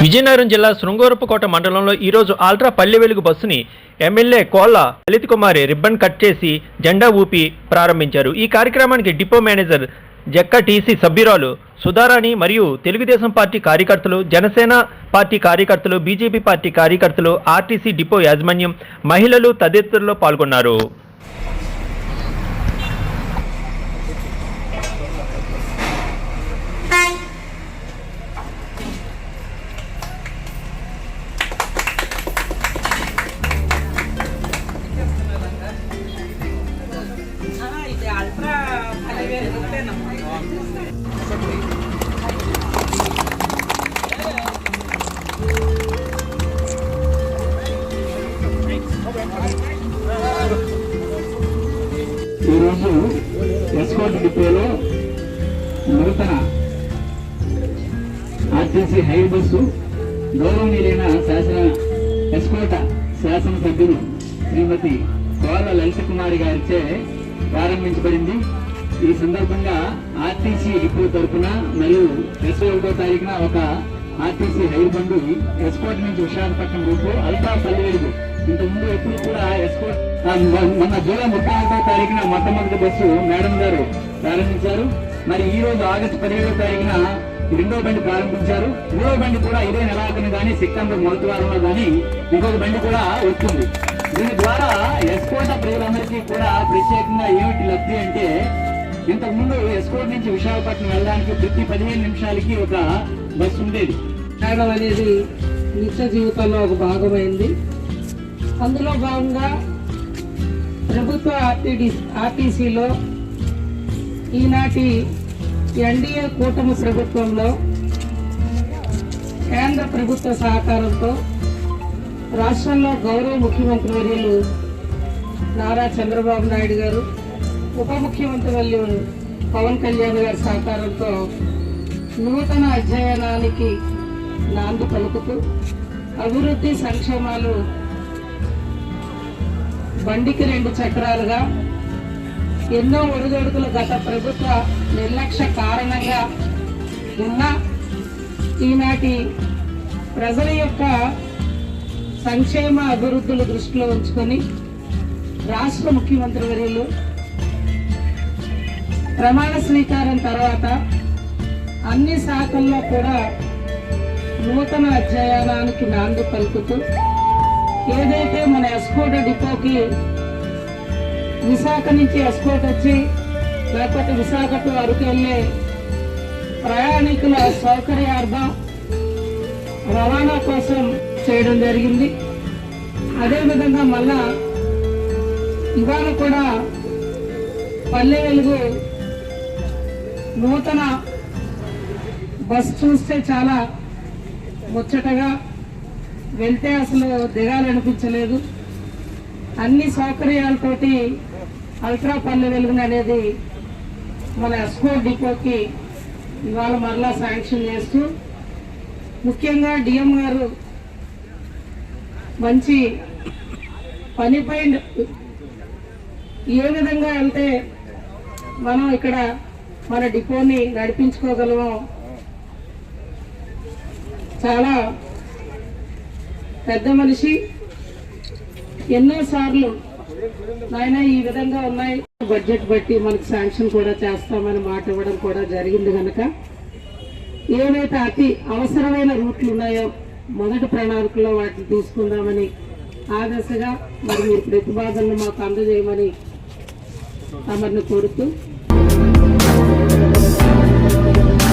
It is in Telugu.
విజయనగరం జిల్లా శృంగోరపుకోట మండలంలో ఈరోజు ఆల్ట్రా పల్లె వెలుగు బస్సుని ఎమ్మెల్యే కోళ్ళ లలిత్ కుమారి రిబ్బన్ కట్ చేసి జెండా ఊపి ప్రారంభించారు. ఈ కార్యక్రమానికి డిపో మేనేజర్ జక్క టీసీ సభ్యురాలు సుధారాణి మరియు తెలుగుదేశం పార్టీ కార్యకర్తలు జనసేన పార్టీ కార్యకర్తలు బీజేపీ పార్టీ కార్యకర్తలు ఆర్టీసీ డిపో యాజమాన్యం మహిళలు తదితరులు పాల్గొన్నారు. ఈరోజు ఎస్కోట్ డిపోలో నూతన ఆర్టీసీ హై బస్సు గౌరవనీయులైన శాసన ఎస్కోట శాసనసభ్యులు శ్రీమతి కోల లలిత కుమారి గారిచే ప్రారంభించబడింది. ఈ సందర్భంగా ఆర్టీసీ డిపో తరఫున మరియు ఇరవై ఒకటో తారీఖున ఒక ఆర్టీసీ హైర్ బండి ఎస్కోట్ నుంచి విశాఖపట్నం రూపు అల్పా పల్లి ఇంతకుముందు ఎప్పుడు కూడా ఎస్కోట్ ఆ, మొన్న జూలై ముప్పై ఒకటో తారీఖున మొట్టమొదటి బస్సు మేడం గారు ప్రారంభించారు. మరి ఈ రోజు ఆగస్టు పదిహేడో తారీఖున రెండో బండి ప్రారంభించారు. మూడో బండి కూడా ఇదే నెలాఖరున కానీ సెప్టెంబర్ మొదటి వారంలో కానీ ఇంకొక బండి కూడా వస్తుంది దీని ద్వారా ఎస్కోట ప్రజలందరికీ కూడా ప్రత్యేకంగా ఏమిటి లబ్ధి అంటే ఇంతకు ముందు ఎస్కోట్ నుంచి విశాఖపట్నం వెళ్ళడానికి ప్రతి పదిహేను నిమిషాలకి ఒక బస్సు ఉండేది. ప్రయాణం అనేది నిత్య జీవితంలో ఒక భాగమైంది. అందులో భాగంగా ప్రభుత్వ ఆర్టీడీ ఆర్టీసీలో ఈనాటి ఎన్డీఏ కూటమి ప్రభుత్వంలో కేంద్ర ప్రభుత్వ సహకారంతో రాష్ట్రంలో గౌరవ ముఖ్యమంత్రి వర్యులు నారా చంద్రబాబు నాయుడు గారు ఉప ముఖ్యమంత్రి పవన్ కళ్యాణ్ గారి సహకారంతో నూతన అధ్యయనానికి నాంది పలుకుతూ అభివృద్ధి సంక్షేమాలు బండికి రెండు చక్రాలుగా ఎన్నో ఒడిదొడుకులు గత ప్రభుత్వ నిర్లక్ష్య కారణంగా ఉన్న ఈనాటి ప్రజల యొక్క సంక్షేమ అభివృద్ధులు దృష్టిలో ఉంచుకొని రాష్ట్ర ముఖ్యమంత్రి వర్యులు ప్రమాణ స్వీకారం తర్వాత అన్ని శాఖల్లో కూడా నూతన అధ్యయనానికి నాంది పలుకుతూ ఏదైతే మన ఎస్కోట డిపోకి విశాఖ నుంచి ఎస్కోట్ వచ్చి లేకపోతే విశాఖ టు అరకు వెళ్ళే ప్రయాణికుల సౌకర్యార్థం రవాణా కోసం చేయడం జరిగింది. అదేవిధంగా మళ్ళా ఇవాళ కూడా పల్లె వెలుగు నూతన బస్ చూస్తే చాలా ముచ్చటగా వెళ్తే అసలు దిగాలనిపించలేదు. అన్ని సౌకర్యాలతోటి అల్ట్రా పల్లె వెలుగుని అనేది మన ఎస్కో డిపోకి ఇవాళ మరలా శాంక్షన్ చేస్తూ ముఖ్యంగా డిఎం గారు మంచి పనిపై ఏ విధంగా వెళ్తే మనం ఇక్కడ మన డిపోని నడిపించుకోగలమో. చాలా పెద్ద మనిషి. ఎన్నోసార్లు నాయన ఈ విధంగా ఉన్నాయి. బడ్జెట్ బట్టి మనకు శాంక్షన్ కూడా చేస్తామని మాట ఇవ్వడం కూడా జరిగింది కనుక ఏవైతే అతి అవసరమైన రూట్లు ఉన్నాయో మొదటి ప్రణాళికలో వాటిని తీసుకుందామని ఆ దశగా మరి మీరు ప్రతిపాదనలు మాకు అందజేయమని తమరిని కోరుతూ